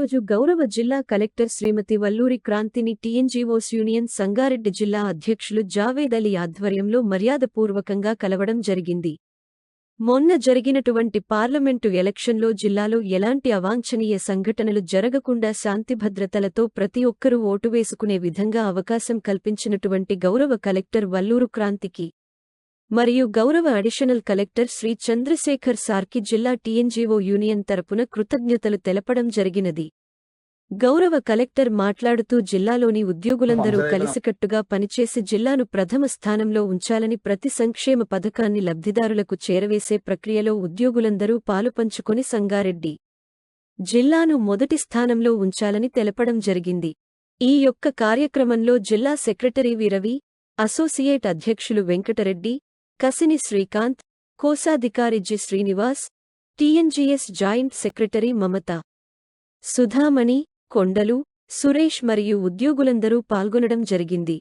ఈరోజు గౌరవ జిల్లా కలెక్టర్ శ్రీమతి వల్లూరి క్రాంతిని టీఎన్జీఓస్ యూనియన్ సంగారెడ్డి జిల్లా అధ్యక్షులు జావేద్ అలీ ఆధ్వర్యంలో మర్యాదపూర్వకంగా కలవడం జరిగింది. మొన్న జరిగినటువంటి పార్లమెంటు ఎలక్షన్లో జిల్లాలో ఎలాంటి అవాంఛనీయ సంఘటనలు జరగకుండా శాంతిభద్రతలతో ప్రతి ఒక్కరూ ఓటు వేసుకునే విధంగా అవకాశం కల్పించినటువంటి గౌరవ కలెక్టర్ వల్లూరు క్రాంతికి మరియు గౌరవ అడిషనల్ కలెక్టర్ శ్రీ చంద్రశేఖర్ సార్కి జిల్లా టీఎన్జీఓ యూనియన్ తరపున కృతజ్ఞతలు తెలపడం జరిగినది. గౌరవ కలెక్టర్ మాట్లాడుతూ జిల్లాలోని ఉద్యోగులందరూ కలిసికట్టుగా పనిచేసి జిల్లాను ప్రథమ స్థానంలో ఉంచాలని ప్రతి సంక్షేమ పథకాన్ని లబ్ధిదారులకు చేరవేసే ప్రక్రియలో ఉద్యోగులందరూ పాలుపంచుకొని సంగారెడ్డి జిల్లాను మొదటి స్థానంలో ఉంచాలని తెలపడం జరిగింది. ఈ యొక్క కార్యక్రమంలో జిల్లా సెక్రటరీ వి రవి అసోసియేట్ అధ్యక్షులు వెంకటరెడ్డి కసిని శ్రీకాంత్ కోశాధికారి G Srinivas TNGS joint secretary Mamata Sudhamani Kondalu Suresh మరియు ఉద్యోగులందరూ పాల్గొనడం జరిగింది.